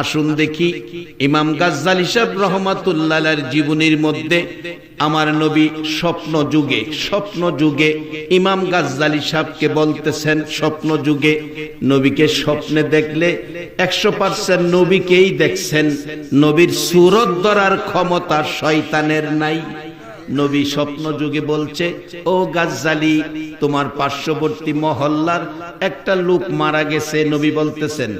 আসুন দেখি ইমাম গাজ্জালি সাহেব রহমাতুল্লাহের জীবনীর মধ্যে আমার নবী স্বপ্ন যুগে স্বপ্ন যুগে ইমাম গাজ্জালি সাহেবকে বলতেছেন, স্বপ্ন যুগে নবীকে স্বপ্নে দেখলে একশো পার্সেন্ট নবীকেই দেখছেন। নবীর সুরত ধরার ক্ষমতা শয়তানের নাই। নবী স্বপ্ন যুগে বলছে, ও গাজ্জালি, তোমার পার্শ্ববর্তী মহল্লার একটা লোক মারা গেছে। নবী বলতেছেন,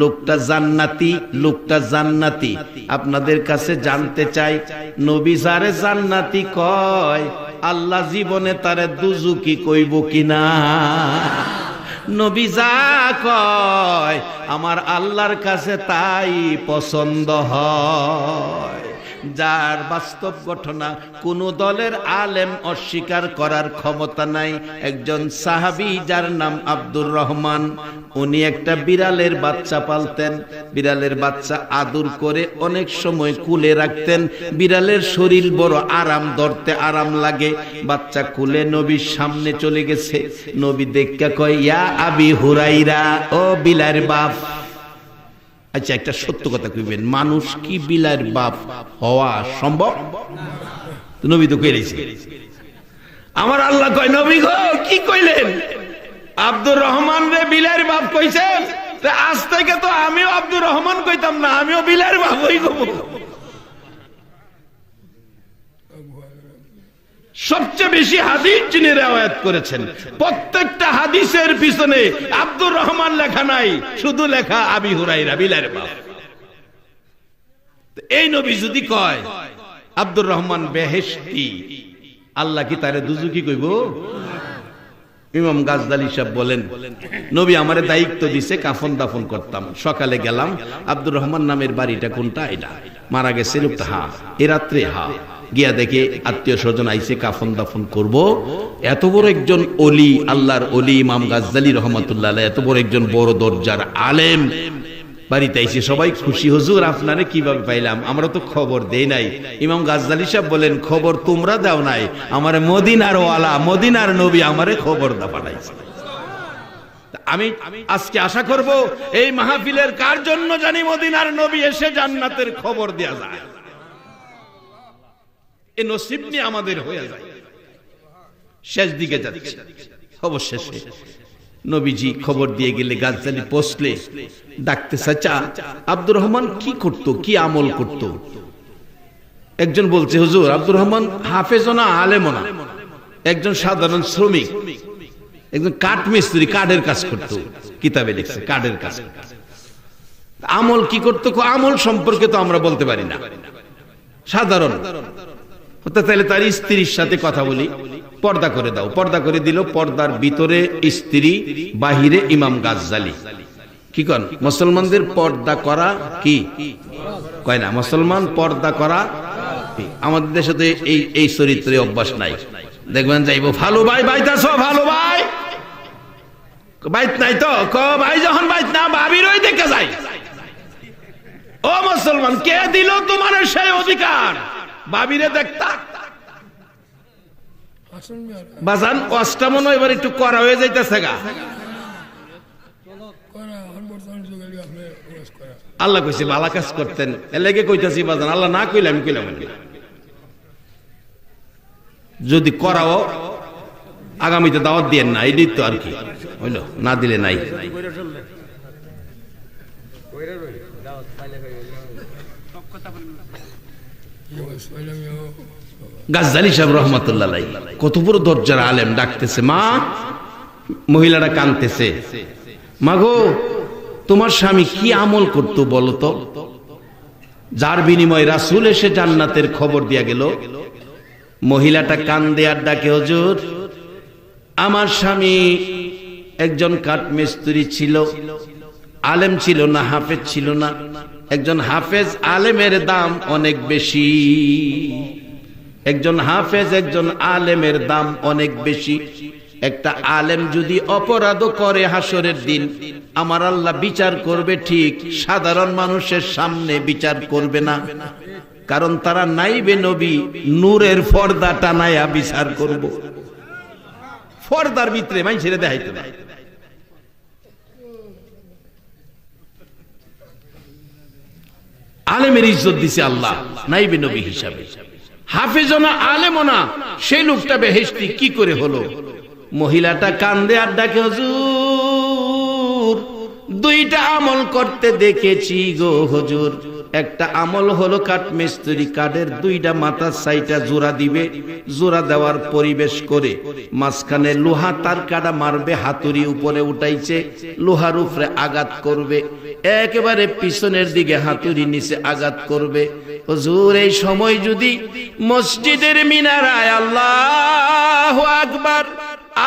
লোকটা জান্নাতি লোকটা জান্নাতি। আপনাদের কাছে জানতে চাই, নবী যারে জান্নাতি কয়, আল্লাহ জীবনে তারে দুজুকি কইব কিনা? নবী যা কয়, আমার আল্লাহর কাছে তাই পছন্দ হয়। যার বাস্তব ঘটনা কোন দলের আলেম অস্বীকার করার ক্ষমতা নাই। একজন সাহাবি যার নাম আব্দুর রহমান, উনি একটা বিড়ালের বাচ্চা পালতেন। বিড়ালের বাচ্চা আদর করে অনেক সময় কুলে রাখতেন। বিড়ালের শরীর বড় আরাম, ধরতে আরাম লাগে। বাচ্চা কুলে নবীর সামনে চলে গেছে। নবী দেখা কয়, ইয়া আবি হুরাইরা, ও বিলার বাপ। আচ্ছা একটা সত্য কথা কইবেন, মানুষ কি বিলায়ের বাপ হওয়া সম্ভব? নবী তো কইলেছে। আমার আল্লাহ কয়, নবী গো, কি কইলেন? আব্দুর রহমান রে বিলার বাপ কইছেন আজ থেকে তো আমিও আব্দুর রহমান কইতাম না, আমিও বিলার বাপ হই গো সবচেয়ে বেশি হাদিস যিনি রেওয়ায়াত করেছেন। প্রত্যেকটা হাদিসের পিছনে আব্দুর রহমান লেখা নাই, শুধু লেখা আবি হুরাইরা বিলার বাপ। এই নবী যদি কয়, আব্দুর রহমান বেহেশতি, আল্লাহ কি তারে দুজুকি কইব? ইমাম গাজদালি সাহেব বলেন, নবী আমারে দায়িত্ব দিছে কাফন দাফন করতাম। সকালে গেলাম, আব্দুর রহমান নামের বাড়িটা কোনটা? এটা। মারা গেছে লোকটা, হা, এ রাত্রে, হা। গিয়া দেখে আত্মীয় স্বজন আইসে কাফন দাফন করব। এত বড় একজন অলি, আল্লাহর অলি ইমাম গাজদালি রহমতুল্লাহ এত বড় একজন বড় দরজার আলেম। বাড়িতে আইসে সবাই খুশি, হুজুর, আপনারে কীভাবে পাইলাম? আমরা তো খবর দেই নাই। ইমাম গাজদালি সাহেব বলেন, খবর তোমরা দাও নাই। আমার মদিনার ওয়ালা, মদিনার নবী আমারে খবর দা পাঠাইছে আমি আজকে আশা করব, এই মাহফিলের কার জন্য জানি মদিনার নবী এসে জান্নাতের খবর দেয়া যায়? এ নসিব নিয়ে আমাদের হয়ে যায়। শেষ দিকে যাচ্ছে। অবশেষে নবীজি খবর দিয়ে গেলে গাছদালি পৌঁছলে ডাকতে চাচা আব্দুর রহমান কি করত, কি আমল করত? একজন বলছে, হুজুর, আব্দুর রহমান হাফেজ না আলেম না। একজন সাধারণ শ্রমিক, একজন কাঠ মিস্ত্রি কাঠের কাজ করত, কিতাবে লিখছে, কাঠের কাজ। আমল কি করতো? আমল সম্পর্কে তো আমরা বলতে পারি না। সাধারণ তাহলে তার স্ত্রীর সাথে কথা বলি। পর্দা করে দাও। পর্দা করে দিল। পর্দার ভিতরে স্ত্রী, বাহিরে ইমাম গাজ্জালি। কি কন? মুসলমানদের পর্দা করা কি? কয় না, মুসলমান পর্দা করা আমাদের দেশে তো এই এই চরিত্রে অভ্যাস নাই। দেখবেন যাইবো ভালো ভাই বাইতাছ, ভালো ভাই। বাইত নাই তো? ক, ভাই যখন বাইত না, ভাবির ওই দেখে যাই। ও মুসলমান, কে দিল তোমার সেই অধিকার? বাবিরে দেখতা বাজান অষ্টামন এবার একটু করা হয়ে যাইতেছে গা। আল্লাহ কইছে ভালো কাজ করতেন। এলাকে কইতাছি বাজান আল্লাহ না কইলে আমি কইলাম যদি করাও আগামীতে দাওয়াত দিয়েন না এই তো আর কি। হইল না দিলে নাই। সাহেব রহমতুল্লাহ কত বড় দরজার আলেম ডাকতেছে, মা। মহিলারা কানতেছে। তোমার স্বামী কি আমল যার বিনিময় রাসুল এসে জান্নাতের খবর দিয়া গেল, মহিলাটা কান দেয়ার ডাকে, হজুর, আমার স্বামী একজন কাঠমিস্ত্রি ছিল। আলেম ছিল না, হাফেজ ছিল না। একজন হাফেজ আলেমের দাম অনেক বেশি। একজন হাফেজ, একজন আলেমের দাম অনেক বেশি। একটা আলেম যদি অপরাধ করে হাসরের দিন, আমার আল্লাহ বিচার করবে ঠিক, সাধারণ মানুষের সামনে বিচার করবে না। কারণ তারা নাইবে নবী, নূরের ফর্দা টানায়া বিচার করব। ফর্দার ভিতরে মাই ছেড়ে দেখাইতে না আলেমের ইজ্জত দিছে আল্লাহ, নাইবে নবী হিসাবে। হাফেজনা আলেমনা, সেই লোকটা বেহেস্তি কি করে হলো? মহিলাটা কান্দে আর ডাকে, হজুর, দুইটা আমল করতে দেখেছি গো হজুর। একটা আমল হলো কাঠ মিস্ত্রি কাঠের দুইটা মাথার সাইটা জোড়া দিবে, জোড়া দেওয়ার পরিবেশ করে। মাঝখানে লোহা তার কাটা মারবে, হাতুড়ি উপরে উঠাইছে, লোহার উপরে আঘাত করবে। একেবারে পিছনের দিকে হাতুড়ি নিচে আঘাত করবে। হুজুর, এই সময় যদি মসজিদের মিনারায় আল্লাহ আকবার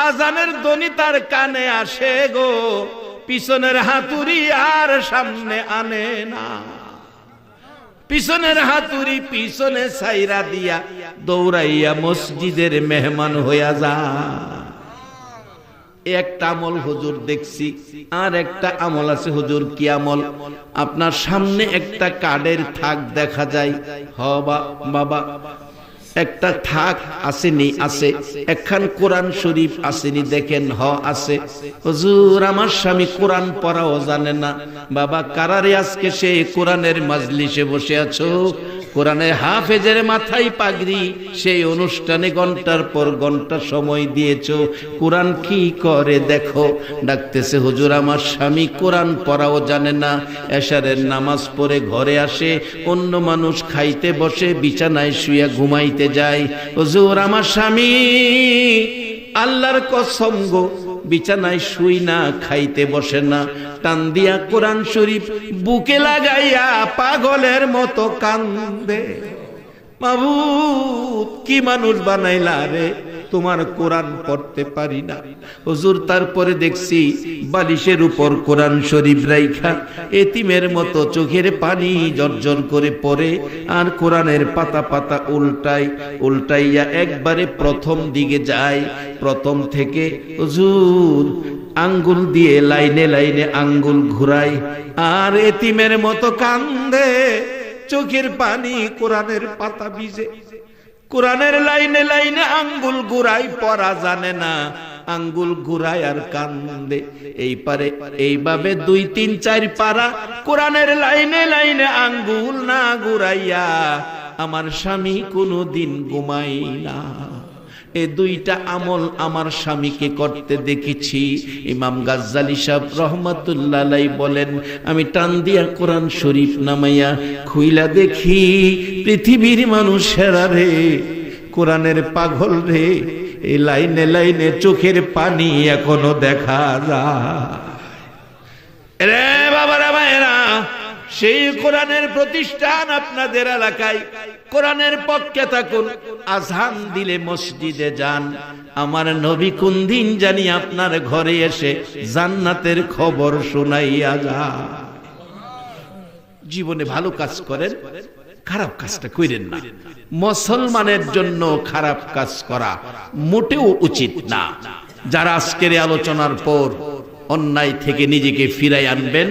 আজানের ধ্বনি তার কানে আসে গো, পিছনের হাতুড়ি আর সামনে আনে না। পিছনের হাতুরি পিছনে সাইরা দিয়া দৌড়াইয়া মসজিদের মেহমান হইয়া যা। একটা আমল হুজুর দেখছি, আর একটা আমল আছে হুজুর কি আমল? আপনার সামনে একটা কার্ডের থাক দেখা যায়। হ বাবা একটা থাক আসেনি আছে একখান কোরআন শরীফ আসেনি, দেখেন হ আছে হুজুর, আমার স্বামী কোরআন পড়াও জানে না। বাবা, কারারে আজকে সে কোরআনের মাজলিসে বসে আছো? কোরআনের হাফেজের মাথায় পাগড়ি, সেই অনুষ্ঠানে ঘণ্টার পর ঘণ্টা সময় দিয়েছ। কোরআন কি করে দেখো? ডাকতেছে, হুজুর, আমার স্বামী কোরআন পড়াও জানে না। এশারের নামাজ পড়ে ঘরে আসে, অন্য মানুষ খাইতে বসে, বিছানায় শুয়ে ঘুমাইতে যায়। হুজুর, আমার স্বামী, আল্লাহর কসম গো বিছানায় শুই না, খাইতে বসে না। টান দিয়া কোরআন শরীফ বুকে লাগাইয়া পাগলের মতো কান্দে। মাবুদ, কি মানুষ বানাইলা রে? তোমার কোরআন পড়তে পারি না। হুজুর, তারপরে দেখছি বালিশের উপর কোরআন শরীফ রাইখা, এতিমের মতো চোখের পানি জর্জর করে পড়ে, আর কোরআনের পাতা পাতা উল্টাই উল্টাইয়া একবারে প্রথম দিকে যায়। প্রথম থেকে হুজুর, আঙ্গুল দিয়ে লাইনে লাইনে আঙ্গুল ঘুরাই আর এতিমের মতো কান্দে, চোখের পানি কোরআনের পাতা ভিজে। কোরআনের লাইনে লাইনে আঙ্গুল ঘুরাই পড়া জানে না। আঙ্গুল ঘুরাই আর কান্দে। এই পারে এইভাবে দুই, তিন, চার পারা কোরআনের লাইনে লাইনে আঙ্গুল না ঘুরাইয়া আমার স্বামী কোনো দিন ঘুমাই না। এ দুইটা আমল আমার স্বামীকে করতে দেখেছি। ইমাম গাজ্জালি সাহেব রহমাতুল্লাহ বলেন, আমি টান দিয়া কোরআন শরীফ নামাইয়া খুইলা দেখি, পৃথিবীর মানুষেরা রে, কোরআনের পাগল রে এই লাইনে লাইনে চোখের পানি এখনও দেখা যায়। সেই কোরআনের প্রতিষ্ঠান আপনাদের এলাকায়। কোরআনের পক্ষে থাকুন, আজান দিলে মসজিদে যান। আমার নবী কোন দিন জানি আপনার ঘরে এসে জান্নাতের খবর শোনাইয়া যা জীবনে ভালো কাজ করেন, খারাপ কাজটা করেন না। মুসলমানের জন্য খারাপ কাজ করা মোটেও উচিত না। যারা আজকের আলোচনার পর অন্যায় থেকে নিজেকে ফিরাই আনবেন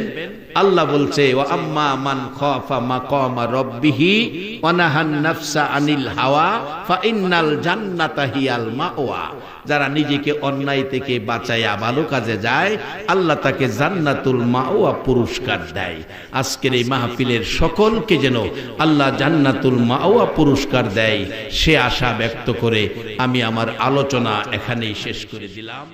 আল্লাহ বলছে ও আম্মা মান খাফা মাকামা রাব্বিহি ওয়া নাহান নাফসা আনিল হাওয়া, ফা ইন্নাল জান্নাতা হিয়াল মাওয়া। যারা নিজেকে অন্যায় থেকে বাঁচায়া ভালো কাজে যায়, আল্লাহ তাকে জান্নাতুল মাওয়া পুরস্কার দেয়। আজকের এই মাহফিলের সকলকে যেন আল্লাহ জান্নাতুল মাওয়া পুরস্কার দেয়, সে আশা ব্যক্ত করে আমি আমার আলোচনা এখানেই শেষ করে দিলাম।